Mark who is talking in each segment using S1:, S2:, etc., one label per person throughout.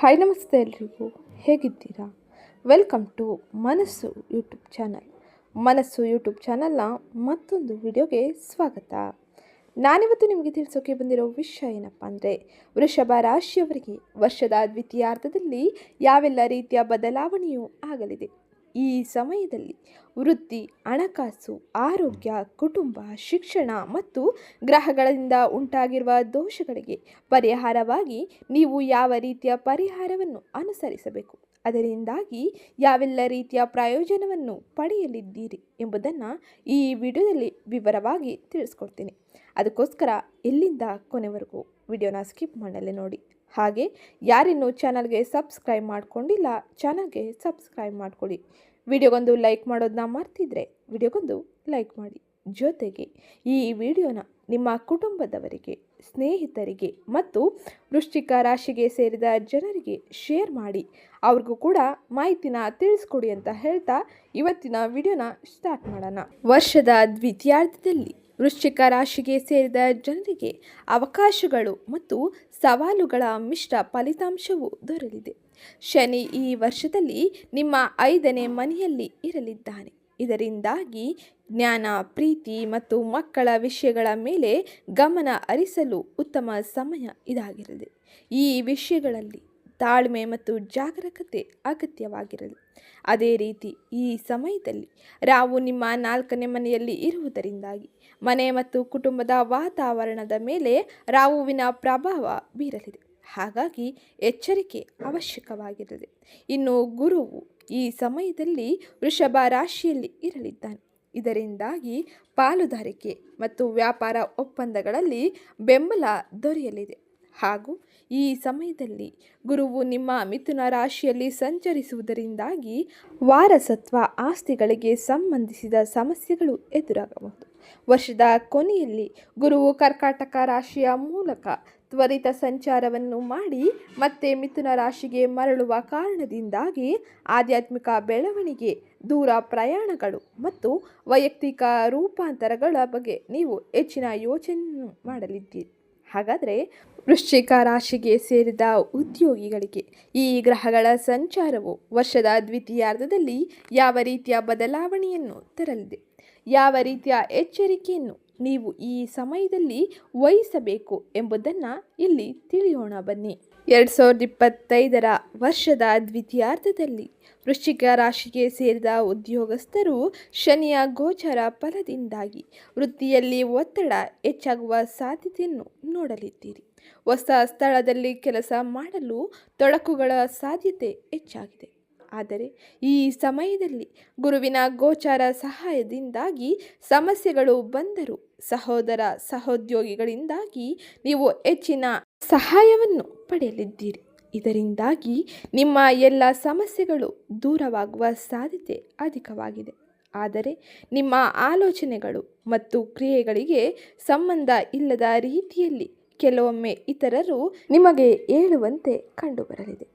S1: Hi ನಮಸ್ತೆ ಎಲ್ರಿಗೂ. ಹೇಗಿದ್ದೀರಾ? Welcome to Manassu YouTube channel Manassu YouTube ಚಾನಲ್ನ ಮತ್ತೊಂದು ವಿಡಿಯೋಗೆ ಸ್ವಾಗತ. ನಾನಿವತ್ತು ನಿಮಗೆ ತಿಳಿಸೋಕೆ ಬಂದಿರೋ ವಿಷಯ ಏನಪ್ಪ ಅಂದರೆ, ವೃಷಭ ರಾಶಿಯವರಿಗೆ ವರ್ಷದ ದ್ವಿತೀಯಾರ್ಧದಲ್ಲಿ ಯಾವೆಲ್ಲ ರೀತಿಯ ಬದಲಾವಣೆಯೂ ಆಗಲಿದೆ. ಈ ಸಮಯದಲ್ಲಿ ವೃತ್ತಿ, ಹಣಕಾಸು, ಆರೋಗ್ಯ, ಕುಟುಂಬ, ಶಿಕ್ಷಣ ಮತ್ತು ಗ್ರಹಗಳಿಂದ ಉಂಟಾಗಿರುವ ದೋಷಗಳಿಗೆ ಪರಿಹಾರವಾಗಿ ನೀವು ಯಾವ ರೀತಿಯ ಪರಿಹಾರವನ್ನು ಅನುಸರಿಸಬೇಕು? ಅದರಿಂದಾಗಿ ಯಾವೆಲ್ಲ ರೀತಿಯ ಪ್ರಯೋಜನವನ್ನು ಪಡೆಯಲಿದ್ದೀರಿ ಎಂಬುದನ್ನು ಈ ವಿಡಿಯೋದಲ್ಲಿ ವಿವರವಾಗಿ ತಿಳಿಸ್ಕೊಡ್ತೀನಿ. ಅದಕ್ಕೋಸ್ಕರ ಎಲ್ಲಿಂದ ಕೊನೆವರೆಗೂ ವಿಡಿಯೋನ ಸ್ಕಿಪ್ ಮಾಡಲೇ ನೋಡಿ. ಹಾಗೆ ಯಾರಿನ್ನೂ ಚಾನಲ್ಗೆ ಸಬ್ಸ್ಕ್ರೈಬ್ ಮಾಡ್ಕೊಂಡಿಲ್ಲ ಚಾನಲ್ಗೆ ಸಬ್ಸ್ಕ್ರೈಬ್ ಮಾಡ್ಕೊಳ್ಳಿ. ವಿಡಿಯೋಗೊಂದು ಲೈಕ್ ಮಾಡೋದನ್ನ ಮರ್ತಿದ್ರೆ ವಿಡಿಯೋಗೊಂದು ಲೈಕ್ ಮಾಡಿ. ಜೊತೆಗೆ ಈ ವಿಡಿಯೋನ ನಿಮ್ಮ ಕುಟುಂಬದವರಿಗೆ, ಸ್ನೇಹಿತರಿಗೆ ಮತ್ತು ವೃಶ್ಚಿಕ ರಾಶಿಗೆ ಸೇರಿದ ಜನರಿಗೆ ಶೇರ್ ಮಾಡಿ. ಅವ್ರಿಗೂ ಕೂಡ ಮಾಹಿತಿನ ತಿಳಿಸ್ಕೊಡಿ ಅಂತ ಹೇಳ್ತಾ ಇವತ್ತಿನ ವಿಡಿಯೋನ ಸ್ಟಾರ್ಟ್ ಮಾಡೋಣ. ವರ್ಷದ ದ್ವಿತೀಯಾರ್ಧದಲ್ಲಿ ವೃಶ್ಚಿಕ ರಾಶಿಗೆ ಸೇರಿದ ಜನರಿಗೆ ಅವಕಾಶಗಳು ಮತ್ತು ಸವಾಲುಗಳ ಮಿಶ್ರ ಫಲಿತಾಂಶವು ದೊರೆಯಲಿದೆ ಶನಿ ಈ ವರ್ಷದಲ್ಲಿ ನಿಮ್ಮ ಐದನೇ ಮನೆಯಲ್ಲಿ ಇರಲಿದ್ದಾನೆ. ಇದರಿಂದಾಗಿ ಜ್ಞಾನ, ಪ್ರೀತಿ ಮತ್ತು ಮಕ್ಕಳ ವಿಷಯಗಳ ಮೇಲೆ ಗಮನ ಹರಿಸಲು ಉತ್ತಮ ಸಮಯ ಇದಾಗಿರಲಿದೆ ಈ ವಿಷಯಗಳಲ್ಲಿ ತಾಳ್ಮೆ ಮತ್ತು ಜಾಗರೂಕತೆ ಅಗತ್ಯವಾಗಿರಲಿ. ಅದೇ ರೀತಿ ಈ ಸಮಯದಲ್ಲಿ ರಾವು ನಿಮ್ಮ ನಾಲ್ಕನೇ ಮನೆಯಲ್ಲಿ ಇರುವುದರಿಂದಾಗಿ ಮನೆ ಮತ್ತು ಕುಟುಂಬದ ವಾತಾವರಣದ ಮೇಲೆ ರಾಹುವಿನ ಪ್ರಭಾವ ಬೀರಲಿದೆ. ಹಾಗಾಗಿ ಎಚ್ಚರಿಕೆ ಅವಶ್ಯಕವಾಗಿರಲಿದೆ. ಇನ್ನು ಗುರುವು ಈ ಸಮಯದಲ್ಲಿ ವೃಷಭ ರಾಶಿಯಲ್ಲಿ ಇರಲಿದ್ದಾನೆ. ಇದರಿಂದಾಗಿ ಪಾಲುದಾರಿಕೆ ಮತ್ತು ವ್ಯಾಪಾರ ಒಪ್ಪಂದಗಳಲ್ಲಿ ಬೆಂಬಲ ದೊರೆಯಲಿದೆ. ಹಾಗೂ ಈ ಸಮಯದಲ್ಲಿ ಗುರುವು ನಿಮ್ಮ ಮಿಥುನ ರಾಶಿಯಲ್ಲಿ ಸಂಚರಿಸುವುದರಿಂದಾಗಿ ವಾರಸತ್ವ ಆಸ್ತಿಗಳಿಗೆ ಸಂಬಂಧಿಸಿದ ಸಮಸ್ಯೆಗಳು ಎದುರಾಗಬಹುದು. ವರ್ಷದ ಕೊನೆಯಲ್ಲಿ ಗುರುವು ಕರ್ಕಾಟಕ ರಾಶಿಯ ಮೂಲಕ ತ್ವರಿತ ಸಂಚಾರವನ್ನು ಮಾಡಿ ಮತ್ತೆ ಮಿಥುನ ರಾಶಿಗೆ ಮರಳುವ ಕಾರಣದಿಂದಾಗಿ ಆಧ್ಯಾತ್ಮಿಕ ಬೆಳವಣಿಗೆ, ದೂರ ಪ್ರಯಾಣಗಳು ಮತ್ತು ವೈಯಕ್ತಿಕ ರೂಪಾಂತರಗಳ ಬಗ್ಗೆ ನೀವು ಹೆಚ್ಚಿನ ಯೋಚನೆ ಮಾಡಲಿದ್ದೀರಿ. ಹಾಗಾದರೆ ವೃಶ್ಚಿಕ ರಾಶಿಗೆ ಸೇರಿದ ಉದ್ಯೋಗಿಗಳಿಗೆ ಈ ಗ್ರಹಗಳ ಸಂಚಾರವು ವರ್ಷದ ದ್ವಿತೀಯಾರ್ಧದಲ್ಲಿ ಯಾವ ರೀತಿಯ ಬದಲಾವಣೆಯನ್ನು ತರಲಿದೆ? ಯಾವ ರೀತಿಯ ಎಚ್ಚರಿಕೆಯನ್ನು ನೀವು ಈ ಸಮಯದಲ್ಲಿ ವಹಿಸಬೇಕು ಎಂಬುದನ್ನು ಇಲ್ಲಿ ತಿಳಿಯೋಣ, ಬನ್ನಿ. ಎರಡು ಸಾವಿರದ ಇಪ್ಪತ್ತೈದರ ವರ್ಷದ ದ್ವಿತೀಯಾರ್ಧದಲ್ಲಿ ವೃಶ್ಚಿಕ ರಾಶಿಗೆ ಸೇರಿದ ಉದ್ಯೋಗಸ್ಥರು ಶನಿಯ ಗೋಚರ ಫಲದಿಂದಾಗಿ ವೃತ್ತಿಯಲ್ಲಿ ಒತ್ತಡ ಹೆಚ್ಚಾಗುವ ಸಾಧ್ಯತೆಯನ್ನು ನೋಡಲಿದ್ದೀರಿ. ಹೊಸ ಸ್ಥಳದಲ್ಲಿ ಕೆಲಸ ಮಾಡಲು ತೊಡಕುಗಳ ಸಾಧ್ಯತೆ ಹೆಚ್ಚಾಗಿದೆ. ಆದರೆ ಈ ಸಮಯದಲ್ಲಿ ಗುರುವಿನ ಗೋಚಾರ ಸಹಾಯದಿಂದಾಗಿ ಸಮಸ್ಯೆಗಳು ಬಂದರೂ ಸಹೋದರ ಸಹೋದ್ಯೋಗಿಗಳಿಂದಾಗಿ ನೀವು ಹೆಚ್ಚಿನ ಸಹಾಯವನ್ನು ಪಡೆಯಲಿದ್ದೀರಿ. ಇದರಿಂದಾಗಿ ನಿಮ್ಮ ಎಲ್ಲ ಸಮಸ್ಯೆಗಳು ದೂರವಾಗುವ ಸಾಧ್ಯತೆ ಅಧಿಕವಾಗಿದೆ. ಆದರೆ ನಿಮ್ಮ ಆಲೋಚನೆಗಳು ಮತ್ತು ಕ್ರಿಯೆಗಳಿಗೆ ಸಂಬಂಧ ಇಲ್ಲದ ರೀತಿಯಲ್ಲಿ ಕೆಲವೊಮ್ಮೆ ಇತರರು ನಿಮಗೆ ಹೇಳುವಂತೆ ಕಂಡುಬರಲಿದೆ.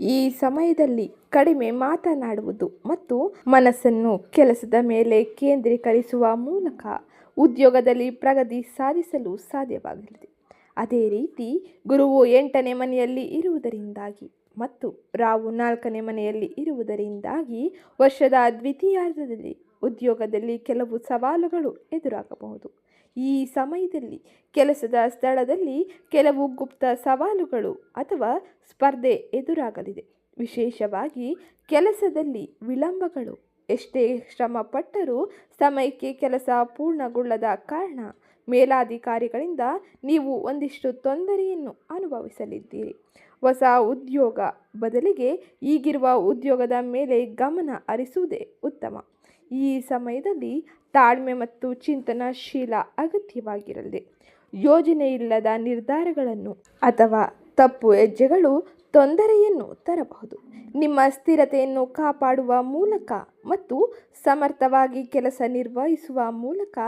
S1: ಈ ಸಮಯದಲ್ಲಿ ಕಡಿಮೆ ಮಾತನಾಡುವುದು ಮತ್ತು ಮನಸ್ಸನ್ನು ಕೆಲಸದ ಮೇಲೆ ಕೇಂದ್ರೀಕರಿಸುವ ಮೂಲಕ ಉದ್ಯೋಗದಲ್ಲಿ ಪ್ರಗತಿ ಸಾಧಿಸಲು ಸಾಧ್ಯವಾಗಲಿದೆ. ಅದೇ ರೀತಿ ಗುರುವು ಎಂಟನೇ ಮನೆಯಲ್ಲಿ ಇರುವುದರಿಂದಾಗಿ ಮತ್ತು ರಾವು ನಾಲ್ಕನೇ ಮನೆಯಲ್ಲಿ ಇರುವುದರಿಂದಾಗಿ ವರ್ಷದ ದ್ವಿತೀಯಾರ್ಧದಲ್ಲಿ ಉದ್ಯೋಗದಲ್ಲಿ ಕೆಲವು ಸವಾಲುಗಳು ಎದುರಾಗಬಹುದು. ಈ ಸಮಯದಲ್ಲಿ, ಕೆಲಸದ ಸ್ಥಳದಲ್ಲಿ ಕೆಲವು ಗುಪ್ತ ಸವಾಲುಗಳು ಅಥವಾ ಸ್ಪರ್ಧೆ ಎದುರಾಗಲಿದೆ. ವಿಶೇಷವಾಗಿ, ಕೆಲಸದಲ್ಲಿ ವಿಳಂಬಗಳು. ಎಷ್ಟೇ ಶ್ರಮಪಟ್ಟರೂ ಸಮಯಕ್ಕೆ ಕೆಲಸ ಪೂರ್ಣಗೊಳ್ಳದ ಕಾರಣ ಮೇಲಾಧಿಕಾರಿಗಳಿಂದ ನೀವು ಒಂದಿಷ್ಟು ತೊಂದರೆಯನ್ನು ಅನುಭವಿಸಲಿದ್ದೀರಿ. ಹೊಸ ಉದ್ಯೋಗ ಬದಲಿಗೆ ಈಗಿರುವ ಉದ್ಯೋಗದ ಮೇಲೆ ಗಮನ ಹರಿಸುವುದೇ ಉತ್ತಮ. ಈ ಸಮಯದಲ್ಲಿ ತಾಳ್ಮೆ ಮತ್ತು ಚಿಂತನಶೀಲ ಅಗತ್ಯವಾಗಿರಲಿದೆ ಯೋಜನೆ ಇಲ್ಲದ ನಿರ್ಧಾರಗಳನ್ನು ಅಥವಾ ತಪ್ಪು ಹೆಜ್ಜೆಗಳು ತೊಂದರೆಯನ್ನು ತರಬಹುದು. ನಿಮ್ಮ ಸ್ಥಿರತೆಯನ್ನು ಕಾಪಾಡುವ ಮೂಲಕ ಮತ್ತು ಸಮರ್ಥವಾಗಿ ಕೆಲಸ ನಿರ್ವಹಿಸುವ ಮೂಲಕ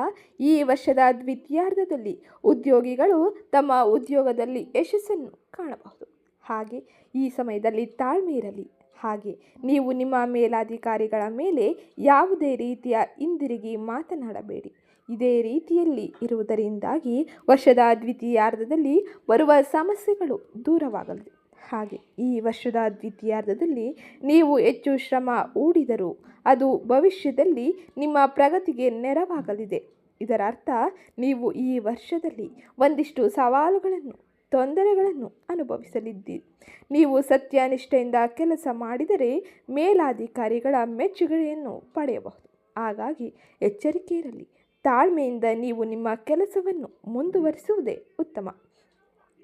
S1: ಈ ವರ್ಷದ ದ್ವಿತೀಯಾರ್ಧದಲ್ಲಿ ಉದ್ಯೋಗಿಗಳು ತಮ್ಮ ಉದ್ಯೋಗದಲ್ಲಿ ಯಶಸ್ಸನ್ನು ಕಾಣಬಹುದು. ಹಾಗೆ ಈ ಸಮಯದಲ್ಲಿ ತಾಳ್ಮೆ ಇರಲಿ. ಹಾಗೆ ನೀವು ನಿಮ್ಮ ಮೇಲಾಧಿಕಾರಿಗಳ ಮೇಲೆ ಯಾವುದೇ ರೀತಿಯ ಹಿಂದಿರುಗಿ ಮಾತನಾಡಬೇಡಿ. ಇದೇ ರೀತಿಯಲ್ಲಿ ಇರುವುದರಿಂದಾಗಿ ವರ್ಷದ ದ್ವಿತೀಯಾರ್ಧದಲ್ಲಿ ಬರುವ ಸಮಸ್ಯೆಗಳು ದೂರವಾಗಲಿದೆ. ಹಾಗೆ ಈ ವರ್ಷದ ದ್ವಿತೀಯಾರ್ಧದಲ್ಲಿ ನೀವು ಹೆಚ್ಚು ಶ್ರಮ ಹೂಡಿದರೂ ಅದು ಭವಿಷ್ಯದಲ್ಲಿ ನಿಮ್ಮ ಪ್ರಗತಿಗೆ ನೆರವಾಗಲಿದೆ. ಇದರ ಅರ್ಥ ನೀವು ಈ ವರ್ಷದಲ್ಲಿ ಒಂದಿಷ್ಟು ಸವಾಲುಗಳನ್ನು ತೊಂದರೆಗಳನ್ನು ಅನುಭವಿಸಲಿದ್ದೀರಿ. ನೀವು ಸತ್ಯನಿಷ್ಠೆಯಿಂದ ಕೆಲಸ ಮಾಡಿದರೆ ಮೇಲಾಧಿಕಾರಿಗಳ ಮೆಚ್ಚುಗೆಯನ್ನು ಪಡೆಯಬಹುದು. ಹಾಗಾಗಿ ಎಚ್ಚರಿಕೆ ಇರಲಿ. ತಾಳ್ಮೆಯಿಂದ ನೀವು ನಿಮ್ಮ ಕೆಲಸವನ್ನು ಮುಂದುವರಿಸುವುದೇ ಉತ್ತಮ.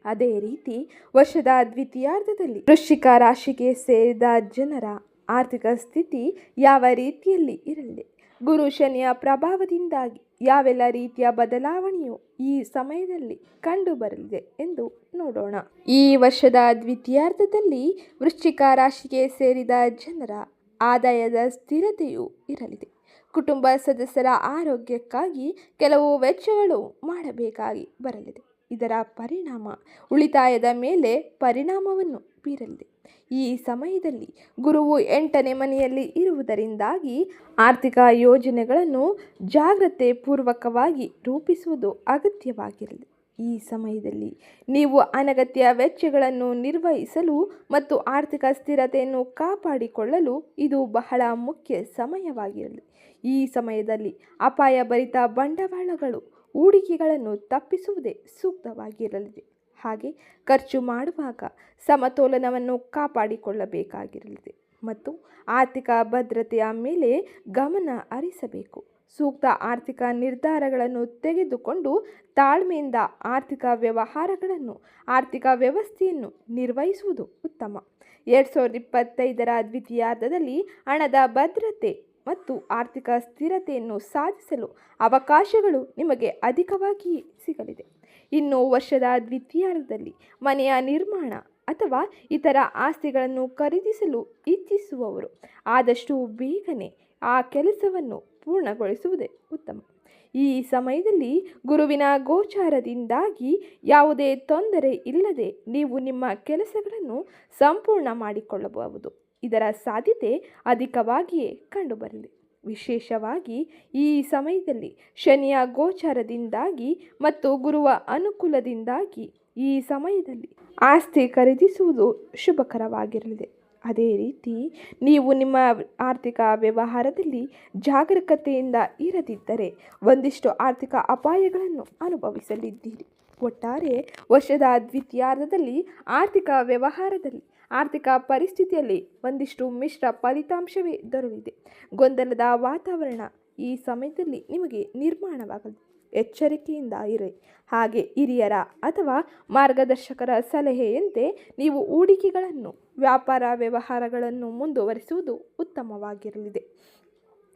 S1: ಅದೇ ರೀತಿ ವರ್ಷದ ದ್ವಿತೀಯಾರ್ಧದಲ್ಲಿ ವೃಶ್ಚಿಕ ರಾಶಿಗೆ ಸೇರಿದ ಜನರ ಆರ್ಥಿಕ ಸ್ಥಿತಿ ಯಾವ ರೀತಿಯಲ್ಲಿ ಇರಲಿದೆ ಗುರು ಶನಿಯ ಪ್ರಭಾವದಿಂದಾಗಿ ಯಾವೆಲ್ಲ ರೀತಿಯ ಬದಲಾವಣೆಯು ಈ ಸಮಯದಲ್ಲಿ ಕಂಡುಬರಲಿದೆ ಎಂದು ನೋಡೋಣ. ಈ ವರ್ಷದ ದ್ವಿತೀಯಾರ್ಧದಲ್ಲಿ ವೃಶ್ಚಿಕ ರಾಶಿಗೆ ಸೇರಿದ ಜನರ ಆದಾಯದ ಸ್ಥಿರತೆಯು ಇರಲಿದೆ. ಕುಟುಂಬ ಸದಸ್ಯರ ಆರೋಗ್ಯಕ್ಕಾಗಿ ಕೆಲವು ವೆಚ್ಚಗಳು ಮಾಡಬೇಕಾಗಿ ಬರಲಿದೆ. ಇದರ ಪರಿಣಾಮ ಉಳಿತಾಯದ ಮೇಲೆ ಪರಿಣಾಮವನ್ನು ಬೀರಲಿದೆ. ಈ ಸಮಯದಲ್ಲಿ ಗುರುವು ಎಂಟನೇ ಮನೆಯಲ್ಲಿ ಇರುವುದರಿಂದಾಗಿ ಆರ್ಥಿಕ ಯೋಜನೆಗಳನ್ನು ಜಾಗ್ರತೆ ಪೂರ್ವಕವಾಗಿ ರೂಪಿಸುವುದು ಅಗತ್ಯವಾಗಿರಲಿದೆ. ಈ ಸಮಯದಲ್ಲಿ ನೀವು ಅನಗತ್ಯ ವೆಚ್ಚಗಳನ್ನು ನಿರ್ವಹಿಸಲು ಮತ್ತು ಆರ್ಥಿಕ ಸ್ಥಿರತೆಯನ್ನು ಕಾಪಾಡಿಕೊಳ್ಳಲು ಇದು ಬಹಳ ಮುಖ್ಯ ಸಮಯವಾಗಿರಲಿ ಈ ಸಮಯದಲ್ಲಿ ಅಪಾಯಭರಿತ ಬಂಡವಾಳಗಳು ಹೂಡಿಕೆಗಳನ್ನು ತಪ್ಪಿಸುವುದೇ ಸೂಕ್ತವಾಗಿರಲಿದೆ. ಹಾಗೆ ಖರ್ಚು ಮಾಡುವಾಗ ಸಮತೋಲನವನ್ನು ಕಾಪಾಡಿಕೊಳ್ಳಬೇಕಾಗಿರಲಿದೆ ಮತ್ತು ಆರ್ಥಿಕ ಭದ್ರತೆಯ ಮೇಲೆ ಗಮನ ಹರಿಸಬೇಕು. ಸೂಕ್ತ ಆರ್ಥಿಕ ನಿರ್ಧಾರಗಳನ್ನು ತೆಗೆದುಕೊಂಡು ತಾಳ್ಮೆಯಿಂದ ಆರ್ಥಿಕ ವ್ಯವಹಾರಗಳನ್ನು, ಆರ್ಥಿಕ ವ್ಯವಸ್ಥೆಯನ್ನು ನಿರ್ವಹಿಸುವುದು ಉತ್ತಮ. ಎರಡು ಸಾವಿರದ ಇಪ್ಪತ್ತೈದರ ದ್ವಿತೀಯಾರ್ಧದಲ್ಲಿ ಹಣದ ಭದ್ರತೆ ಮತ್ತು ಆರ್ಥಿಕ ಸ್ಥಿರತೆಯನ್ನು ಸಾಧಿಸಲು ಅವಕಾಶಗಳು ನಿಮಗೆ ಅಧಿಕವಾಗಿ ಸಿಗಲಿದೆ. ಇನ್ನು ವರ್ಷದ ದ್ವಿತೀಯಾರ್ಧದಲ್ಲಿ ಮನೆಯ ನಿರ್ಮಾಣ ಅಥವಾ ಇತರ ಆಸ್ತಿಗಳನ್ನು ಖರೀದಿಸಲು ಇಚ್ಛಿಸುವವರು ಆದಷ್ಟು ಬೇಗನೆ ಆ ಕೆಲಸವನ್ನು ಪೂರ್ಣಗೊಳಿಸುವುದೇ ಉತ್ತಮ. ಈ ಸಮಯದಲ್ಲಿ ಗುರುವಿನ ಗೋಚಾರದಿಂದಾಗಿ ಯಾವುದೇ ತೊಂದರೆ ಇಲ್ಲದೆ ನೀವು ನಿಮ್ಮ ಕೆಲಸಗಳನ್ನು ಸಂಪೂರ್ಣ ಮಾಡಿಕೊಳ್ಳಬಹುದು. ಇದರ ಸಾಧ್ಯತೆ ಅಧಿಕವಾಗಿಯೇ ಕಂಡುಬರಲಿ. ವಿಶೇಷವಾಗಿ ಈ ಸಮಯದಲ್ಲಿ ಶನಿಯ ಗೋಚಾರದಿಂದಾಗಿ ಮತ್ತು ಗುರುವ ಅನುಕೂಲದಿಂದಾಗಿ ಈ ಸಮಯದಲ್ಲಿ ಆಸ್ತಿ ಖರೀದಿಸುವುದು ಶುಭಕರವಾಗಿರಲಿದೆ. ಅದೇ ರೀತಿ ನೀವು ನಿಮ್ಮ ಆರ್ಥಿಕ ವ್ಯವಹಾರದಲ್ಲಿ ಜಾಗರೂಕತೆಯಿಂದ ಇರದಿದ್ದರೆ ಒಂದಿಷ್ಟು ಆರ್ಥಿಕ ಅಪಾಯಗಳನ್ನು ಅನುಭವಿಸಲಿದ್ದೀರಿ. ಒಟ್ಟಾರೆ ವರ್ಷದ ದ್ವಿತೀಯಾರ್ಧದಲ್ಲಿ ಆರ್ಥಿಕ ವ್ಯವಹಾರದಲ್ಲಿ, ಆರ್ಥಿಕ ಪರಿಸ್ಥಿತಿಯಲ್ಲಿ ಒಂದಿಷ್ಟು ಮಿಶ್ರ ಫಲಿತಾಂಶವೇ ದೊರಲಿದೆ ಗೊಂದಲದ ವಾತಾವರಣ ಈ ಸಮಯದಲ್ಲಿ ನಿಮಗೆ ನಿರ್ಮಾಣವಾಗಲಿದೆ ಎಚ್ಚರಿಕೆಯಿಂದ ಇರಿ. ಹಾಗೆ ಹಿರಿಯರ ಅಥವಾ ಮಾರ್ಗದರ್ಶಕರ ಸಲಹೆಯಂತೆ ನೀವು ಹೂಡಿಕೆಗಳನ್ನು, ವ್ಯಾಪಾರ ವ್ಯವಹಾರಗಳನ್ನು ಮುಂದುವರಿಸುವುದು ಉತ್ತಮವಾಗಿರಲಿದೆ.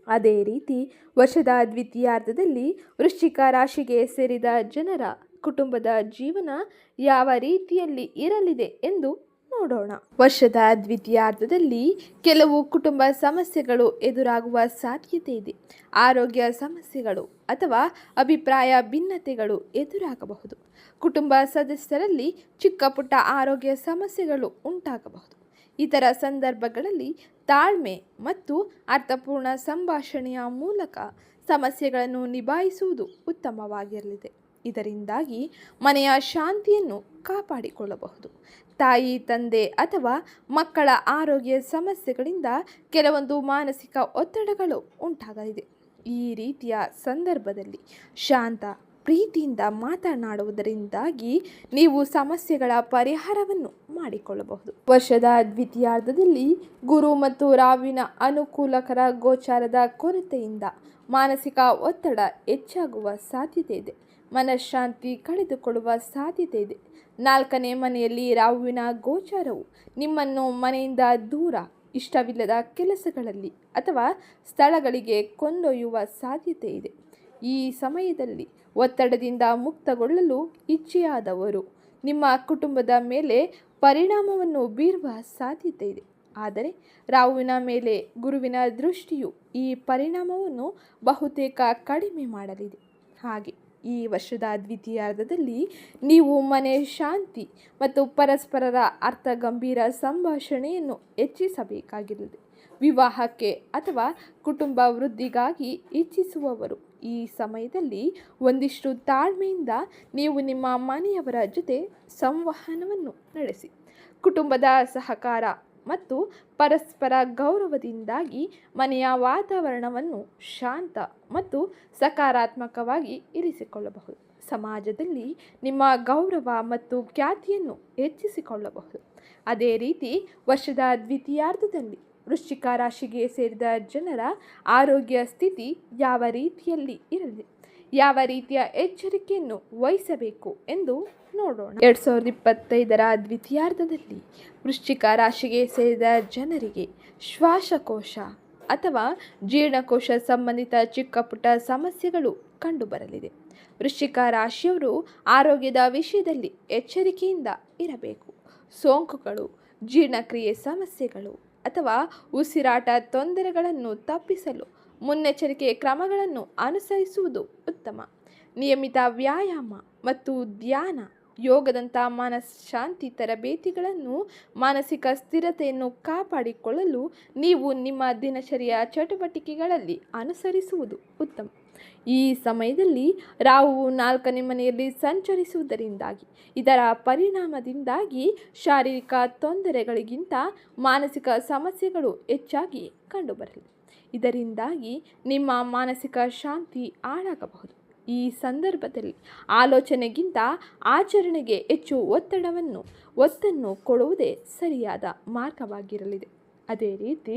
S1: ಅದೇ ರೀತಿ ವರ್ಷದ ದ್ವಿತೀಯಾರ್ಧದಲ್ಲಿ ವೃಶ್ಚಿಕ ರಾಶಿಗೆ ಸೇರಿದ ಜನರ ಕುಟುಂಬದ ಜೀವನ ಯಾವ ರೀತಿಯಲ್ಲಿ ಇರಲಿದೆ ಎಂದು ನೋಡೋಣ. ವರ್ಷದ ದ್ವಿತೀಯಾರ್ಧದಲ್ಲಿ ಕೆಲವು ಕುಟುಂಬ ಸಮಸ್ಯೆಗಳು ಎದುರಾಗುವ ಸಾಧ್ಯತೆ ಇದೆ. ಆರೋಗ್ಯ ಸಮಸ್ಯೆಗಳು ಅಥವಾ ಅಭಿಪ್ರಾಯ ಭಿನ್ನತೆಗಳು ಎದುರಾಗಬಹುದು. ಕುಟುಂಬ ಸದಸ್ಯರಲ್ಲಿ ಚಿಕ್ಕ ಪುಟ್ಟ ಆರೋಗ್ಯ ಸಮಸ್ಯೆಗಳು ಉಂಟಾಗಬಹುದು. ಇತರ ಸಂದರ್ಭಗಳಲ್ಲಿ ತಾಳ್ಮೆ ಮತ್ತು ಅರ್ಥಪೂರ್ಣ ಸಂಭಾಷಣೆಯ ಮೂಲಕ ಸಮಸ್ಯೆಗಳನ್ನು ನಿಭಾಯಿಸುವುದು ಉತ್ತಮವಾಗಿರಲಿದೆ. ಇದರಿಂದಾಗಿ ಮನೆಯ ಶಾಂತಿಯನ್ನು ಕಾಪಾಡಿಕೊಳ್ಳಬಹುದು. ತಾಯಿ, ತಂದೆ ಅಥವಾ ಮಕ್ಕಳ ಆರೋಗ್ಯ ಸಮಸ್ಯೆಗಳಿಂದ ಕೆಲವೊಂದು ಮಾನಸಿಕ ಒತ್ತಡಗಳು ಉಂಟಾಗಲಿದೆ. ಈ ರೀತಿಯ ಸಂದರ್ಭದಲ್ಲಿ ಶಾಂತ ಪ್ರೀತಿಯಿಂದ ಮಾತನಾಡುವುದರಿಂದಾಗಿ ನೀವು ಸಮಸ್ಯೆಗಳ ಪರಿಹಾರವನ್ನು ಮಾಡಿಕೊಳ್ಳಬಹುದು. ವರ್ಷದ ದ್ವಿತೀಯಾರ್ಧದಲ್ಲಿ ಗುರು ಮತ್ತು ರಾವಿನ ಅನುಕೂಲಕರ ಗೋಚಾರದ ಕೊರತೆಯಿಂದ ಮಾನಸಿಕ ಒತ್ತಡ ಹೆಚ್ಚಾಗುವ ಸಾಧ್ಯತೆ ಇದೆ. ಮನಃಶಾಂತಿ ಕಳೆದುಕೊಳ್ಳುವ ಸಾಧ್ಯತೆ ಇದೆ. ನಾಲ್ಕನೇ ಮನೆಯಲ್ಲಿ ರಾಹುವಿನ ಗೋಚಾರವು ನಿಮ್ಮನ್ನು ಮನೆಯಿಂದ ದೂರ, ಇಷ್ಟವಿಲ್ಲದ ಕೆಲಸಗಳಲ್ಲಿ ಅಥವಾ ಸ್ಥಳಗಳಿಗೆ ಕೊಂಡೊಯ್ಯುವ ಸಾಧ್ಯತೆ ಇದೆ. ಈ ಸಮಯದಲ್ಲಿ ಒತ್ತಡದಿಂದ ಮುಕ್ತಗೊಳ್ಳಲು ಇಚ್ಛೆಯಾದವರು ನಿಮ್ಮ ಕುಟುಂಬದ ಮೇಲೆ ಪರಿಣಾಮವನ್ನು ಬೀರುವ ಸಾಧ್ಯತೆ ಇದೆ. ಆದರೆ ರಾಹುವಿನ ಮೇಲೆ ಗುರುವಿನ ದೃಷ್ಟಿಯು ಈ ಪರಿಣಾಮವನ್ನು ಬಹುತೇಕ ಕಡಿಮೆ ಮಾಡಲಿದೆ. ಹಾಗೆ ಈ ವರ್ಷದ ದ್ವಿತೀಯಾರ್ಧದಲ್ಲಿ ನೀವು ಮನೆ ಶಾಂತಿ ಮತ್ತು ಪರಸ್ಪರರ ಅರ್ಥ ಗಂಭೀರ ಸಂಭಾಷಣೆಯನ್ನು ಹೆಚ್ಚಿಸಬೇಕಾಗಿರುತ್ತದೆ. ವಿವಾಹಕ್ಕೆ ಅಥವಾ ಕುಟುಂಬ ವೃದ್ಧಿಗಾಗಿ ಇಚ್ಛಿಸುವವರು ಈ ಸಮಯದಲ್ಲಿ ಒಂದಿಷ್ಟು ತಾಳ್ಮೆಯಿಂದ ನೀವು ನಿಮ್ಮ ಮನೆಯವರ ಜೊತೆ ಸಂವಹನವನ್ನು ನಡೆಸಿ. ಕುಟುಂಬದ ಸಹಕಾರ ಮತ್ತು ಪರಸ್ಪರ ಗೌರವದಿಂದಾಗಿ ಮನೆಯ ವಾತಾವರಣವನ್ನು ಶಾಂತ ಮತ್ತು ಸಕಾರಾತ್ಮಕವಾಗಿ ಇರಿಸಿಕೊಳ್ಳಬಹುದು. ಸಮಾಜದಲ್ಲಿ ನಿಮ್ಮ ಗೌರವ ಮತ್ತು ಖ್ಯಾತಿಯನ್ನು ಹೆಚ್ಚಿಸಿಕೊಳ್ಳಬಹುದು. ಅದೇ ರೀತಿ ವರ್ಷದ ದ್ವಿತೀಯಾರ್ಧದಲ್ಲಿ ವೃಶ್ಚಿಕ ರಾಶಿಗೆ ಸೇರಿದ ಜನರ ಆರೋಗ್ಯ ಸ್ಥಿತಿ ಯಾವ ರೀತಿಯಲ್ಲಿ ಇರಲಿ ಯಾವ ರೀತಿಯ ಎಚ್ಚರಿಕೆಯನ್ನು ವಹಿಸಬೇಕು ಎಂದು ನೋಡೋಣ. ಎರಡು ಸಾವಿರದ ಇಪ್ಪತ್ತೈದರ ದ್ವಿತೀಯಾರ್ಧದಲ್ಲಿ ವೃಶ್ಚಿಕ ರಾಶಿಗೆ ಸೇರಿದ ಜನರಿಗೆ ಶ್ವಾಸಕೋಶ ಅಥವಾ ಜೀರ್ಣಕೋಶ ಸಂಬಂಧಿತ ಚಿಕ್ಕ ಪುಟ್ಟ ಸಮಸ್ಯೆಗಳು ಕಂಡುಬರಲಿದೆ. ವೃಶ್ಚಿಕ ರಾಶಿಯವರು ಆರೋಗ್ಯದ ವಿಷಯದಲ್ಲಿ ಎಚ್ಚರಿಕೆಯಿಂದ ಇರಬೇಕು. ಸೋಂಕುಗಳು, ಜೀರ್ಣಕ್ರಿಯೆ ಸಮಸ್ಯೆಗಳು ಅಥವಾ ಉಸಿರಾಟ ತೊಂದರೆಗಳನ್ನು ತಪ್ಪಿಸಲು ಮುನ್ನೆಚ್ಚರಿಕೆ ಕ್ರಮಗಳನ್ನು ಅನುಸರಿಸುವುದು ಉತ್ತಮ. ನಿಯಮಿತ ವ್ಯಾಯಾಮ ಮತ್ತು ಧ್ಯಾನ, ಯೋಗದಂಥ ಶಾಂತಿ ತರಬೇತಿಗಳನ್ನು ಮಾನಸಿಕ ಸ್ಥಿರತೆಯನ್ನು ಕಾಪಾಡಿಕೊಳ್ಳಲು ನೀವು ನಿಮ್ಮ ದಿನಚರಿಯ ಚಟುವಟಿಕೆಗಳಲ್ಲಿ ಅನುಸರಿಸುವುದು ಉತ್ತಮ. ಈ ಸಮಯದಲ್ಲಿ ರಾಹು ನಾಲ್ಕನೇ ಮನೆಯಲ್ಲಿ ಸಂಚರಿಸುವುದರಿಂದಾಗಿ, ಇದರ ಪರಿಣಾಮದಿಂದಾಗಿ ಶಾರೀರಿಕ ತೊಂದರೆಗಳಿಗಿಂತ ಮಾನಸಿಕ ಸಮಸ್ಯೆಗಳು ಹೆಚ್ಚಾಗಿ ಕಂಡುಬರಲಿದೆ ಇದರಿಂದಾಗಿ ನಿಮ್ಮ ಮಾನಸಿಕ ಶಾಂತಿ ಹಾಳಾಗಬಹುದು. ಈ ಸಂದರ್ಭದಲ್ಲಿ ಆಲೋಚನೆಗಿಂತ ಆಚರಣೆಗೆ ಹೆಚ್ಚು ಒತ್ತಡವನ್ನು, ಒತ್ತನ್ನು ಕೊಡುವುದೇ ಸರಿಯಾದ ಮಾರ್ಗವಾಗಿರಲಿದೆ. ಅದೇ ರೀತಿ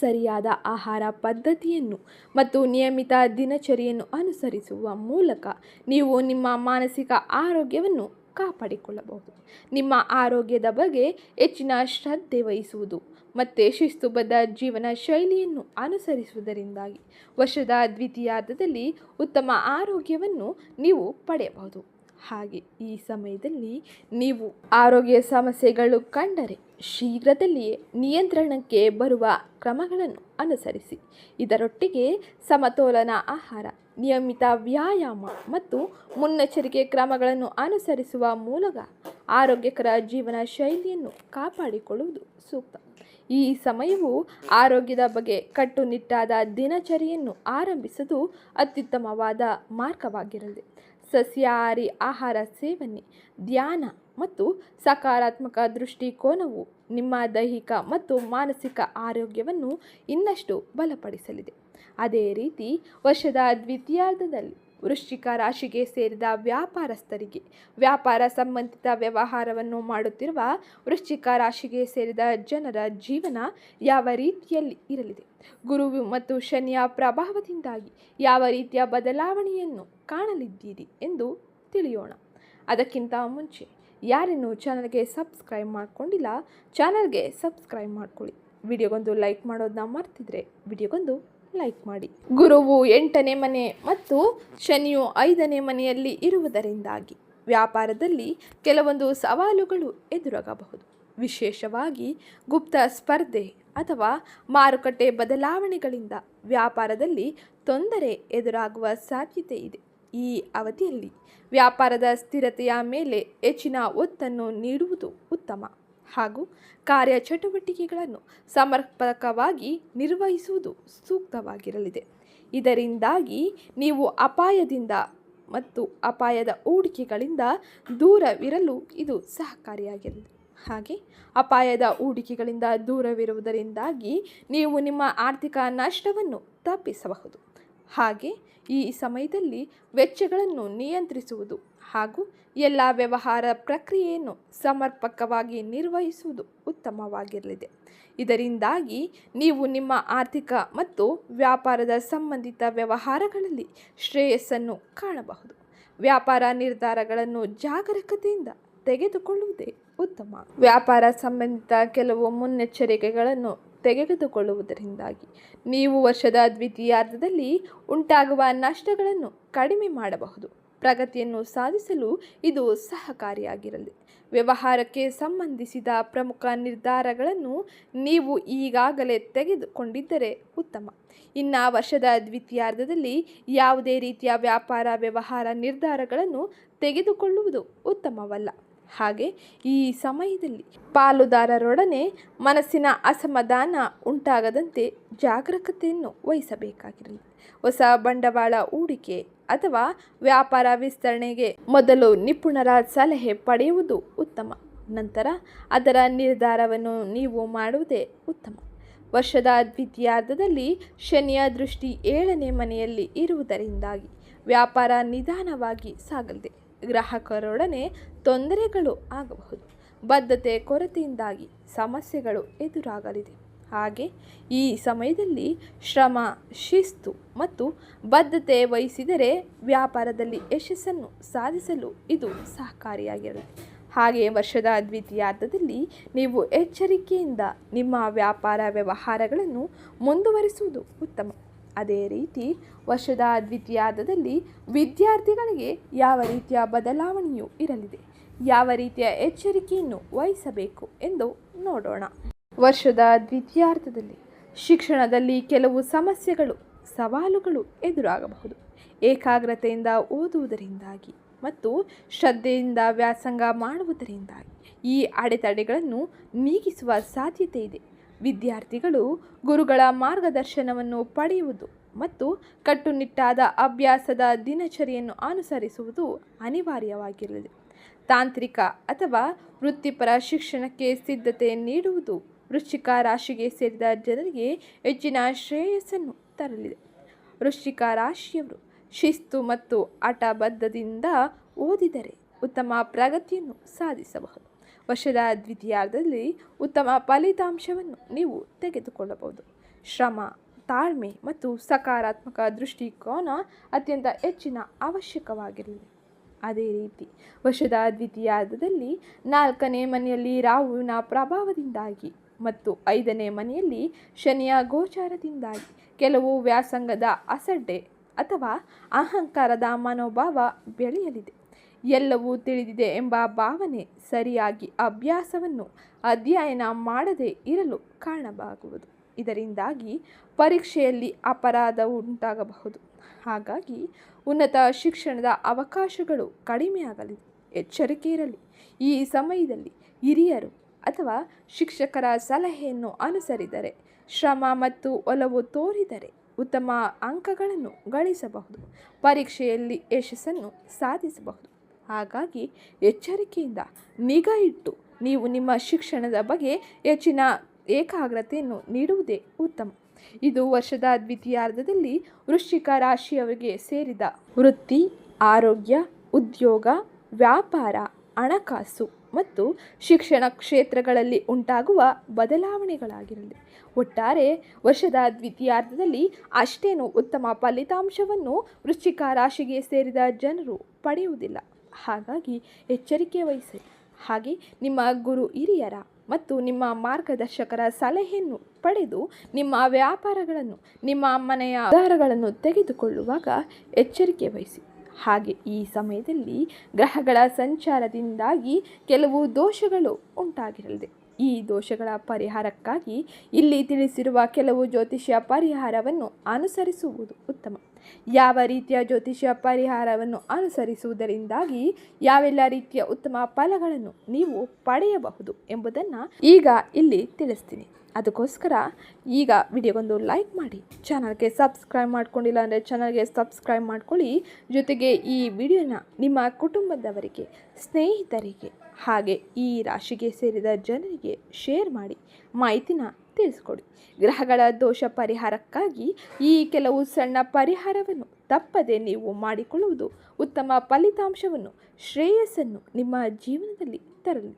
S1: ಸರಿಯಾದ ಆಹಾರ ಪದ್ಧತಿಯನ್ನು ಮತ್ತು ನಿಯಮಿತ ದಿನಚರಿಯನ್ನು ಅನುಸರಿಸುವ ಮೂಲಕ ನೀವು ನಿಮ್ಮ ಮಾನಸಿಕ ಆರೋಗ್ಯವನ್ನು ಕಾಪಾಡಿಕೊಳ್ಳಬಹುದು. ನಿಮ್ಮ ಆರೋಗ್ಯದ ಬಗ್ಗೆ ಹೆಚ್ಚಿನ ಶ್ರದ್ಧೆ ವಹಿಸುವುದು ಮತ್ತು ಶಿಸ್ತುಬದ್ಧ ಜೀವನ ಶೈಲಿಯನ್ನು ಅನುಸರಿಸುವುದರಿಂದಾಗಿ ವರ್ಷದ ದ್ವಿತೀಯಾರ್ಧದಲ್ಲಿ ಉತ್ತಮ ಆರೋಗ್ಯವನ್ನು ನೀವು ಪಡೆಯಬಹುದು. ಹಾಗೆ ಈ ಸಮಯದಲ್ಲಿ ನೀವು ಆರೋಗ್ಯ ಸಮಸ್ಯೆಗಳು ಕಂಡರೆ ಶೀಘ್ರದಲ್ಲಿಯೇ ನಿಯಂತ್ರಣಕ್ಕೆ ಬರುವ ಕ್ರಮಗಳನ್ನು ಅನುಸರಿಸಿ. ಇದರೊಟ್ಟಿಗೆ ಸಮತೋಲನ ಆಹಾರ, ನಿಯಮಿತ ವ್ಯಾಯಾಮ ಮತ್ತು ಮುನ್ನೆಚ್ಚರಿಕೆ ಕ್ರಮಗಳನ್ನು ಅನುಸರಿಸುವ ಮೂಲಕ ಆರೋಗ್ಯಕರ ಜೀವನ ಶೈಲಿಯನ್ನು ಕಾಪಾಡಿಕೊಳ್ಳುವುದು ಸೂಕ್ತ. ಈ ಸಮಯವು ಆರೋಗ್ಯದ ಬಗ್ಗೆ ಕಟ್ಟುನಿಟ್ಟಾದ ದಿನಚರಿಯನ್ನು ಆರಂಭಿಸಲು ಅತ್ಯುತ್ತಮವಾದ ಮಾರ್ಗವಾಗಿರಲಿ. ಸಸ್ಯಾಹಾರಿ ಆಹಾರ ಸೇವನೆ, ಧ್ಯಾನ ಮತ್ತು ಸಕಾರಾತ್ಮಕ ದೃಷ್ಟಿಕೋನವು ನಿಮ್ಮ ದೈಹಿಕ ಮತ್ತು ಮಾನಸಿಕ ಆರೋಗ್ಯವನ್ನು ಇನ್ನಷ್ಟು ಬಲಪಡಿಸಲಿದೆ. ಅದೇ ರೀತಿ ವರ್ಷದ ದ್ವಿತೀಯಾರ್ಧದಲ್ಲಿ ವೃಶ್ಚಿಕ ರಾಶಿಗೆ ಸೇರಿದ ವ್ಯಾಪಾರಸ್ಥರಿಗೆ, ವ್ಯಾಪಾರ ಸಂಬಂಧಿತ ವ್ಯವಹಾರವನ್ನು ಮಾಡುತ್ತಿರುವ ವೃಶ್ಚಿಕ ರಾಶಿಗೆ ಸೇರಿದ ಜನರ ಜೀವನ ಯಾವ ರೀತಿಯಲ್ಲಿ ಇರಲಿದೆ? ಗುರು ಮತ್ತು ಶನಿಯ ಪ್ರಭಾವದಿಂದಾಗಿ ಯಾವ ರೀತಿಯ ಬದಲಾವಣೆಯನ್ನು ಕಾಣಲಿದ್ದೀರಿ ಎಂದು ತಿಳಿಯೋಣ. ಅದಕ್ಕಿಂತ ಮುಂಚೆ ಯಾರಿನ್ನೂ ಚಾನಲ್ಗೆ ಸಬ್ಸ್ಕ್ರೈಬ್ ಮಾಡ್ಕೊಂಡಿಲ್ಲ, ಚಾನಲ್ಗೆ ಸಬ್ಸ್ಕ್ರೈಬ್ ಮಾಡ್ಕೊಳ್ಳಿ. ವಿಡಿಯೋಗೊಂದು ಲೈಕ್ ಮಾಡೋದನ್ನ ಮರ್ತಿದ್ರೆ ವಿಡಿಯೋಗೊಂದು ಲೈಕ್ ಮಾಡಿ. ಗುರುವು ಎಂಟನೇ ಮನೆ ಮತ್ತು ಶನಿಯು ಐದನೇ ಮನೆಯಲ್ಲಿ ಇರುವುದರಿಂದಾಗಿ ವ್ಯಾಪಾರದಲ್ಲಿ ಕೆಲವೊಂದು ಸವಾಲುಗಳು ಎದುರಾಗಬಹುದು. ವಿಶೇಷವಾಗಿ ಗುಪ್ತ ಸ್ಪರ್ಧೆ ಅಥವಾ ಮಾರುಕಟ್ಟೆ ಬದಲಾವಣೆಗಳಿಂದ ವ್ಯಾಪಾರದಲ್ಲಿ ತೊಂದರೆ ಎದುರಾಗುವ ಸಾಧ್ಯತೆ ಇದೆ. ಈ ಅವಧಿಯಲ್ಲಿ ವ್ಯಾಪಾರದ ಸ್ಥಿರತೆಯ ಮೇಲೆ ಹೆಚ್ಚಿನ ಒತ್ತನ್ನು ನೀಡುವುದು ಉತ್ತಮ. ಹಾಗೂ ಕಾರ್ಯಚಟುವಟಿಕೆಗಳನ್ನು ಸಮರ್ಪಕವಾಗಿ ನಿರ್ವಹಿಸುವುದು ಸೂಕ್ತವಾಗಿರಲಿದೆ. ಇದರಿಂದಾಗಿ ನೀವು ಅಪಾಯದಿಂದ ಮತ್ತು ಅಪಾಯದ ಹೂಡಿಕೆಗಳಿಂದ ದೂರವಿರಲು ಇದು ಸಹಕಾರಿಯಾಗಿರಲಿದೆ ಹಾಗೆ ಅಪಾಯದ ಹೂಡಿಕೆಗಳಿಂದ ದೂರವಿರುವುದರಿಂದಾಗಿ ನೀವು ನಿಮ್ಮ ಆರ್ಥಿಕ ನಷ್ಟವನ್ನು ತಪ್ಪಿಸಬಹುದು. ಹಾಗೆ ಈ ಸಮಯದಲ್ಲಿ ವೆಚ್ಚಗಳನ್ನು ನಿಯಂತ್ರಿಸುವುದು ಹಾಗೂ ಎಲ್ಲ ವ್ಯವಹಾರ ಪ್ರಕ್ರಿಯೆಯನ್ನು ಸಮರ್ಪಕವಾಗಿ ನಿರ್ವಹಿಸುವುದು ಉತ್ತಮವಾಗಿರಲಿದೆ. ಇದರಿಂದಾಗಿ ನೀವು ನಿಮ್ಮ ಆರ್ಥಿಕ ಮತ್ತು ವ್ಯಾಪಾರದ ಸಂಬಂಧಿತ ವ್ಯವಹಾರಗಳಲ್ಲಿ ಶ್ರೇಯಸ್ಸನ್ನು ಕಾಣಬಹುದು. ವ್ಯಾಪಾರ ನಿರ್ಧಾರಗಳನ್ನು ಜಾಗರೂಕತೆಯಿಂದ ತೆಗೆದುಕೊಳ್ಳುವುದೇ ಉತ್ತಮ. ವ್ಯಾಪಾರ ಸಂಬಂಧಿತ ಕೆಲವು ಮುನ್ನೆಚ್ಚರಿಕೆಗಳನ್ನು ತೆಗೆದುಕೊಳ್ಳುವುದರಿಂದಾಗಿ. ನೀವು ವರ್ಷದ ದ್ವಿತೀಯಾರ್ಧದಲ್ಲಿ ಉಂಟಾಗುವ ನಷ್ಟಗಳನ್ನು ಕಡಿಮೆ ಮಾಡಬಹುದು. ಪ್ರಗತಿಯನ್ನು ಸಾಧಿಸಲು ಇದು ಸಹಕಾರಿಯಾಗಿರಲಿ. ವ್ಯವಹಾರಕ್ಕೆ ಸಂಬಂಧಿಸಿದ ಪ್ರಮುಖ ನಿರ್ಧಾರಗಳನ್ನು ನೀವು ಈಗಾಗಲೇ ತೆಗೆದುಕೊಂಡಿದ್ದರೆ ಉತ್ತಮ. ಇನ್ನು ವರ್ಷದ ದ್ವಿತೀಯಾರ್ಧದಲ್ಲಿ ಯಾವುದೇ ರೀತಿಯ ವ್ಯಾಪಾರ ವ್ಯವಹಾರ ನಿರ್ಧಾರಗಳನ್ನು ತೆಗೆದುಕೊಳ್ಳುವುದು ಉತ್ತಮವಲ್ಲ. ಹಾಗೆ ಈ ಸಮಯದಲ್ಲಿ ಪಾಲುದಾರರೊಡನೆ ಮನಸ್ಸಿನ ಅಸಮಾಧಾನ ಉಂಟಾಗದಂತೆ ಜಾಗರೂಕತೆಯನ್ನು ವಹಿಸಬೇಕಾಗಿರಲಿ. ಹೊಸ ಬಂಡವಾಳ ಹೂಡಿಕೆ ಅಥವಾ ವ್ಯಾಪಾರ ವಿಸ್ತರಣೆಗೆ ಮೊದಲು ನಿಪುಣರ ಸಲಹೆ ಪಡೆಯುವುದು ಉತ್ತಮ. ನಂತರ ಅದರ ನಿರ್ಧಾರವನ್ನು ನೀವು ಮಾಡುವುದೇ ಉತ್ತಮ. ವರ್ಷದ ದ್ವಿತೀಯಾರ್ಧದಲ್ಲಿ ಶನಿಯ ದೃಷ್ಟಿ ಏಳನೇ ಮನೆಯಲ್ಲಿ ಇರುವುದರಿಂದಾಗಿ ವ್ಯಾಪಾರ ನಿಧಾನವಾಗಿ ಸಾಗಲಿದೆ. ಗ್ರಾಹಕರೊಡನೆ ತೊಂದರೆಗಳು ಆಗಬಹುದು. ಬದ್ಧತೆ, ಕೊರತೆಯಿಂದಾಗಿ ಸಮಸ್ಯೆಗಳು ಎದುರಾಗಲಿದೆ. ಹಾಗೆ ಈ ಸಮಯದಲ್ಲಿ ಶ್ರಮ, ಶಿಸ್ತು ಮತ್ತು ಬದ್ಧತೆ ವಹಿಸಿದರೆ ವ್ಯಾಪಾರದಲ್ಲಿ ಯಶಸ್ಸನ್ನು ಸಾಧಿಸಲು ಇದು ಸಹಕಾರಿಯಾಗಿರುತ್ತೆ ಹಾಗೆ ವರ್ಷದ ದ್ವಿತೀಯಾರ್ಧದಲ್ಲಿ ನೀವು ಎಚ್ಚರಿಕೆಯಿಂದ ನಿಮ್ಮ ವ್ಯಾಪಾರ ವ್ಯವಹಾರಗಳನ್ನು ಮುಂದುವರಿಸುವುದು ಉತ್ತಮ. ಅದೇ ರೀತಿ ವರ್ಷದ ದ್ವಿತೀಯಾರ್ಧದಲ್ಲಿ ವಿದ್ಯಾರ್ಥಿಗಳಿಗೆ ಯಾವ ರೀತಿಯ ಬದಲಾವಣೆಯೂ ಇರಲಿದೆ. ಯಾವ ರೀತಿಯ ಎಚ್ಚರಿಕೆಯನ್ನು ವಹಿಸಬೇಕು ಎಂದು ನೋಡೋಣ. ವರ್ಷದ ದ್ವಿತೀಯಾರ್ಧದಲ್ಲಿ ಶಿಕ್ಷಣದಲ್ಲಿ ಕೆಲವು ಸಮಸ್ಯೆಗಳು, ಸವಾಲುಗಳು ಎದುರಾಗಬಹುದು. ಏಕಾಗ್ರತೆಯಿಂದ ಓದುವುದರಿಂದಾಗಿ ಮತ್ತು ಶ್ರದ್ಧೆಯಿಂದ ವ್ಯಾಸಂಗ ಮಾಡುವುದರಿಂದಾಗಿ ಈ ಅಡೆತಡೆಗಳನ್ನು ನೀಗಿಸುವ ಸಾಧ್ಯತೆ ಇದೆ ವಿದ್ಯಾರ್ಥಿಗಳು ಗುರುಗಳ ಮಾರ್ಗದರ್ಶನವನ್ನು ಪಡೆಯುವುದು ಮತ್ತು ಕಟ್ಟುನಿಟ್ಟಾದ ಅಭ್ಯಾಸದ ದಿನಚರಿಯನ್ನು ಅನುಸರಿಸುವುದು ಅನಿವಾರ್ಯವಾಗಿರಲಿದೆ ತಾಂತ್ರಿಕ ಅಥವಾ ವೃತ್ತಿಪರ ಶಿಕ್ಷಣಕ್ಕೆ ಸಿದ್ಧತೆ ನೀಡುವುದು ವೃಶ್ಚಿಕ ರಾಶಿಗೆ ಸೇರಿದ ಜನರಿಗೆ ಹೆಚ್ಚಿನ ಶ್ರೇಯಸ್ಸನ್ನು ತರಲಿದೆ. ವೃಶ್ಚಿಕ ರಾಶಿಯವರು ಶಿಸ್ತು ಮತ್ತು ಅಟಬದ್ಧದಿಂದ ಓದಿದರೆ ಉತ್ತಮ ಪ್ರಗತಿಯನ್ನು ಸಾಧಿಸಬಹುದು. ವರ್ಷದ ದ್ವಿತೀಯಾರ್ಧದಲ್ಲಿ ಉತ್ತಮ ಫಲಿತಾಂಶವನ್ನು ನೀವು ತೆಗೆದುಕೊಳ್ಳಬಹುದು. ಶ್ರಮ, ತಾಳ್ಮೆ ಮತ್ತು ಸಕಾರಾತ್ಮಕ ದೃಷ್ಟಿಕೋನ ಅತ್ಯಂತ ಹೆಚ್ಚಿನ ಅವಶ್ಯಕವಾಗಿರಲಿದೆ ಅದೇ ರೀತಿ ವರ್ಷದ ದ್ವಿತೀಯಾರ್ಧದಲ್ಲಿ ನಾಲ್ಕನೇ ಮನೆಯಲ್ಲಿ ರಾಹುವಿನ ಪ್ರಭಾವದಿಂದಾಗಿ ಮತ್ತು ಐದನೇ ಮನೆಯಲ್ಲಿ ಶನಿಯ ಗೋಚಾರದಿಂದಾಗಿ ಕೆಲವು ವ್ಯಾಸಂಗದ ಅಸಡ್ಡೆ ಅಥವಾ ಅಹಂಕಾರದ ಮನೋಭಾವ ಬೆಳೆಯಲಿದೆ. ಎಲ್ಲವೂ ತಿಳಿದಿದೆ ಎಂಬ ಭಾವನೆ ಸರಿಯಾಗಿ ಅಭ್ಯಾಸವನ್ನು ಅಧ್ಯಯನ ಮಾಡದೇ ಇರಲು ಕಾರಣವಾಗುವುದು. ಇದರಿಂದಾಗಿ ಪರೀಕ್ಷೆಯಲ್ಲಿ ಅಪರಾಧ ಉಂಟಾಗಬಹುದು. ಹಾಗಾಗಿ ಉನ್ನತ ಶಿಕ್ಷಣದ ಅವಕಾಶಗಳು ಕಡಿಮೆಯಾಗಲಿ, ಎಚ್ಚರಿಕೆ ಇರಲಿ. ಈ ಸಮಯದಲ್ಲಿ ಹಿರಿಯರು ಅಥವಾ ಶಿಕ್ಷಕರ ಸಲಹೆಯನ್ನು ಅನುಸರಿದರೆ, ಶ್ರಮ ಮತ್ತು ಒಲವು ತೋರಿದರೆ ಉತ್ತಮ ಅಂಕಗಳನ್ನು ಗಳಿಸಬಹುದು. ಪರೀಕ್ಷೆಯಲ್ಲಿ ಯಶಸ್ಸನ್ನು ಸಾಧಿಸಬಹುದು. ಹಾಗಾಗಿ ಎಚ್ಚರಿಕೆಯಿಂದ ನಿಗಾ ಇಟ್ಟು ನೀವು ನಿಮ್ಮ ಶಿಕ್ಷಣದ ಬಗ್ಗೆ ಹೆಚ್ಚಿನ ಏಕಾಗ್ರತೆಯನ್ನು ನೀಡುವುದೇ ಉತ್ತಮ. ಇದು ವರ್ಷದ ದ್ವಿತೀಯಾರ್ಧದಲ್ಲಿ ವೃಶ್ಚಿಕ ರಾಶಿಯವರಿಗೆ ಸೇರಿದ ವೃತ್ತಿ, ಆರೋಗ್ಯ, ಉದ್ಯೋಗ, ವ್ಯಾಪಾರ, ಹಣಕಾಸು ಮತ್ತು ಶಿಕ್ಷಣ ಕ್ಷೇತ್ರಗಳಲ್ಲಿ ಉಂಟಾಗುವ ಬದಲಾವಣೆಗಳಾಗಿರಲಿ. ಒಟ್ಟಾರೆ ವರ್ಷದ ದ್ವಿತೀಯಾರ್ಧದಲ್ಲಿ ಅಷ್ಟೇನು ಉತ್ತಮ ಫಲಿತಾಂಶವನ್ನು ವೃಶ್ಚಿಕ ರಾಶಿಗೆ ಸೇರಿದ ಜನರು ಪಡೆಯುವುದಿಲ್ಲ. ಹಾಗಾಗಿ ಎಚ್ಚರಿಕೆ ವಹಿಸಿ. ಹಾಗೆ ನಿಮ್ಮ ಗುರು ಹಿರಿಯರ ಮತ್ತು ನಿಮ್ಮ ಮಾರ್ಗದರ್ಶಕರ ಸಲಹೆಯನ್ನು ಪಡೆದು ನಿಮ್ಮ ವ್ಯಾಪಾರಗಳನ್ನು, ನಿಮ್ಮ ಮನೆಯ ಆಧಾರಗಳನ್ನು ತೆಗೆದುಕೊಳ್ಳುವಾಗ ಎಚ್ಚರಿಕೆ ವಹಿಸಿ. ಹಾಗೆ ಈ ಸಮಯದಲ್ಲಿ ಗ್ರಹಗಳ ಸಂಚಾರದಿಂದಾಗಿ ಕೆಲವು ದೋಷಗಳು ಉಂಟಾಗಿರಲಿದೆ. ಈ ದೋಷಗಳ ಪರಿಹಾರಕ್ಕಾಗಿ ಇಲ್ಲಿ ತಿಳಿಸಿರುವ ಕೆಲವು ಜ್ಯೋತಿಷ್ಯ ಪರಿಹಾರವನ್ನು ಅನುಸರಿಸುವುದು ಉತ್ತಮ. ಯಾವ ರೀತಿಯ ಜ್ಯೋತಿಷ್ಯ ಪರಿಹಾರವನ್ನು ಅನುಸರಿಸುವುದರಿಂದಾಗಿ ಯಾವೆಲ್ಲ ರೀತಿಯ ಉತ್ತಮ ಫಲಗಳನ್ನು ನೀವು ಪಡೆಯಬಹುದು ಎಂಬುದನ್ನು ಈಗ ಇಲ್ಲಿ ತಿಳಿಸ್ತೀನಿ. ಅದಕ್ಕೋಸ್ಕರ ಈಗ ವಿಡಿಯೋಗೊಂದು ಲೈಕ್ ಮಾಡಿ. ಚಾನಲ್ಗೆ ಸಬ್ಸ್ಕ್ರೈಬ್ ಮಾಡ್ಕೊಂಡಿಲ್ಲ ಅಂದರೆ ಚಾನಲ್ಗೆ ಸಬ್ಸ್ಕ್ರೈಬ್ ಮಾಡ್ಕೊಳ್ಳಿ. ಜೊತೆಗೆ ಈ ವಿಡಿಯೋನ ನಿಮ್ಮ ಕುಟುಂಬದವರಿಗೆ, ಸ್ನೇಹಿತರಿಗೆ ಹಾಗೆ ಈ ರಾಶಿಗೆ ಸೇರಿದ ಜನರಿಗೆ ಶೇರ್ ಮಾಡಿ. ಮಾಹಿತಿನ ತಿಳಿಸ್ಕೊಡಿ. ಗ್ರಹಗಳ ದೋಷ ಪರಿಹಾರಕ್ಕಾಗಿ ಈ ಕೆಲವು ಸಣ್ಣ ಪರಿಹಾರವನ್ನು ತಪ್ಪದೆ ನೀವು ಮಾಡಿಕೊಳ್ಳುವುದು ಉತ್ತಮ ಫಲಿತಾಂಶವನ್ನು, ಶ್ರೇಯಸ್ಸನ್ನು ನಿಮ್ಮ ಜೀವನದಲ್ಲಿ ತರಲಿ.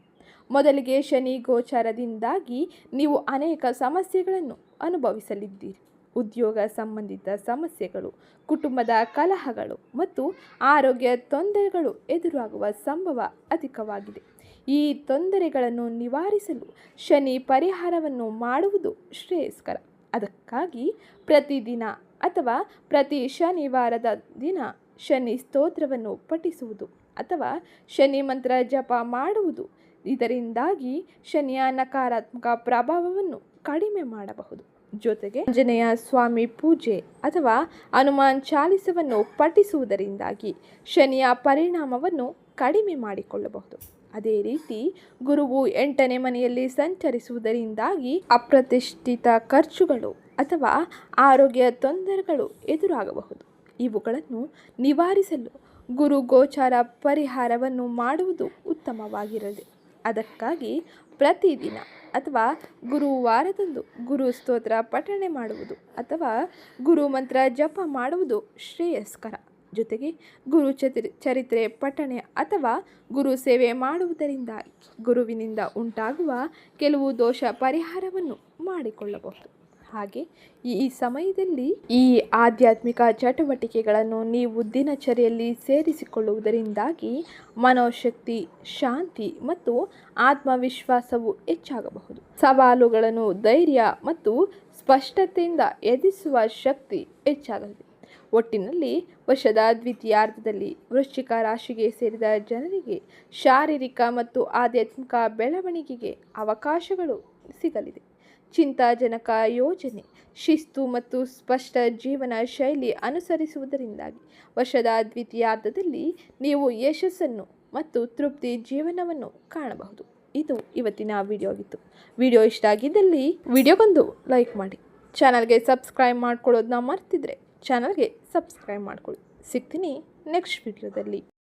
S1: ಮೊದಲಿಗೆ ಶನಿ ಗೋಚಾರದಿಂದಾಗಿ ನೀವು ಅನೇಕ ಸಮಸ್ಯೆಗಳನ್ನು ಅನುಭವಿಸಲಿದ್ದೀರಿ. ಉದ್ಯೋಗ ಸಂಬಂಧಿತ ಸಮಸ್ಯೆಗಳು, ಕುಟುಂಬದ ಕಲಹಗಳು ಮತ್ತು ಆರೋಗ್ಯ ತೊಂದರೆಗಳು ಎದುರಾಗುವ ಸಂಭವ ಅಧಿಕವಾಗಿದೆ. ಈ ತೊಂದರೆಗಳನ್ನು ನಿವಾರಿಸಲು ಶನಿ ಪರಿಹಾರವನ್ನು ಮಾಡುವುದು ಶ್ರೇಯಸ್ಕರ. ಅದಕ್ಕಾಗಿ ಪ್ರತಿದಿನ ಅಥವಾ ಪ್ರತಿ ಶನಿವಾರದ ದಿನ ಶನಿ ಸ್ತೋತ್ರವನ್ನು ಪಠಿಸುವುದು ಅಥವಾ ಶನಿ ಮಂತ್ರ ಜಪ ಮಾಡುವುದು. ಇದರಿಂದಾಗಿ ಶನಿಯ ನಕಾರಾತ್ಮಕ ಪ್ರಭಾವವನ್ನು ಕಡಿಮೆ ಮಾಡಬಹುದು. ಜೊತೆಗೆ ಆಂಜನೇಯ ಸ್ವಾಮಿ ಪೂಜೆ ಅಥವಾ ಹನುಮಾನ್ ಚಾಲಿಸವನ್ನು ಪಠಿಸುವುದರಿಂದಾಗಿ ಶನಿಯ ಪರಿಣಾಮವನ್ನು ಕಡಿಮೆ ಮಾಡಿಕೊಳ್ಳಬಹುದು. ಅದೇ ರೀತಿ ಗುರುವು ಎಂಟನೇ ಮನೆಯಲ್ಲಿ ಸಂಚರಿಸುವುದರಿಂದಾಗಿ ಅಪ್ರತಿಷ್ಠಿತ ಖರ್ಚುಗಳು ಅಥವಾ ಆರೋಗ್ಯ ತೊಂದರೆಗಳು ಎದುರಾಗಬಹುದು. ಇವುಗಳನ್ನು ನಿವಾರಿಸಲು ಗುರು ಗೋಚಾರ ಪರಿಹಾರವನ್ನು ಮಾಡುವುದು ಉತ್ತಮವಾಗಿರಲಿ. ಅದಕ್ಕಾಗಿ ಪ್ರತಿದಿನ ಅಥವಾ ಗುರುವಾರದಂದು ಗುರು ಸ್ತೋತ್ರ ಪಠಣೆ ಮಾಡುವುದು ಅಥವಾ ಗುರು ಮಂತ್ರ ಜಪ ಮಾಡುವುದು ಶ್ರೇಯಸ್ಕರ. ಜೊತೆಗೆ ಗುರು ಚರಿತ್ರೆ ಪಠಣೆ ಅಥವಾ ಗುರು ಸೇವೆ ಮಾಡುವುದರಿಂದ ಗುರುವಿನಿಂದ ಉಂಟಾಗುವ ಕೆಲವು ದೋಷ ಪರಿಹಾರವನ್ನು ಮಾಡಿಕೊಳ್ಳಬಹುದು. ಹಾಗೆ ಈ ಸಮಯದಲ್ಲಿ ಈ ಆಧ್ಯಾತ್ಮಿಕ ಚಟುವಟಿಕೆಗಳನ್ನು ನೀವು ದಿನಚರಿಯಲ್ಲಿ ಸೇರಿಸಿಕೊಳ್ಳುವುದರಿಂದಾಗಿ ಮನೋಶಕ್ತಿ, ಶಾಂತಿ ಮತ್ತು ಆತ್ಮವಿಶ್ವಾಸವು ಹೆಚ್ಚಾಗಬಹುದು. ಸವಾಲುಗಳನ್ನು ಧೈರ್ಯ ಮತ್ತು ಸ್ಪಷ್ಟತೆಯಿಂದ ಎದುರಿಸುವ ಶಕ್ತಿ ಹೆಚ್ಚಾಗಲಿದೆ ಒಟ್ಟಿನಲ್ಲಿ ವರ್ಷದ ದ್ವಿತೀಯಾರ್ಧದಲ್ಲಿ ವೃಶ್ಚಿಕ ರಾಶಿಗೆ ಸೇರಿದ ಜನರಿಗೆ ಶಾರೀರಿಕ ಮತ್ತು ಆಧ್ಯಾತ್ಮಿಕ ಬೆಳವಣಿಗೆಗೆ ಅವಕಾಶಗಳು ಸಿಗಲಿದೆ. ಚಿಂತಾಜನಕ ಯೋಜನೆ. ಶಿಸ್ತು ಮತ್ತು ಸ್ಪಷ್ಟ ಜೀವನ ಶೈಲಿ ಅನುಸರಿಸುವುದರಿಂದಾಗಿ ವರ್ಷದ ದ್ವಿತೀಯಾರ್ಧದಲ್ಲಿ ನೀವು ಯಶಸ್ಸನ್ನು ಮತ್ತು ತೃಪ್ತಿ ಜೀವನವನ್ನು ಕಾಣಬಹುದು. ಇದು ಇವತ್ತಿನ ವಿಡಿಯೋ ಆಗಿತ್ತು. ವಿಡಿಯೋ ಇಷ್ಟ ಆಗಿದ್ದಲ್ಲಿ ವಿಡಿಯೋಗೊಂದು ಲೈಕ್ ಮಾಡಿ. ಚಾನಲ್ಗೆ ಸಬ್ಸ್ಕ್ರೈಬ್ ಮಾಡ್ಕೊಳ್ಳೋದನ್ನ ಮರ್ತಿದ್ರೆ ಚಾನಲ್ಗೆ ಸಬ್ಸ್ಕ್ರೈಬ್ ಮಾಡ್ಕೊಳ್ಳಿ. ಸಿಗ್ತೀನಿ ನೆಕ್ಸ್ಟ್ ವಿಡಿಯೋದಲ್ಲಿ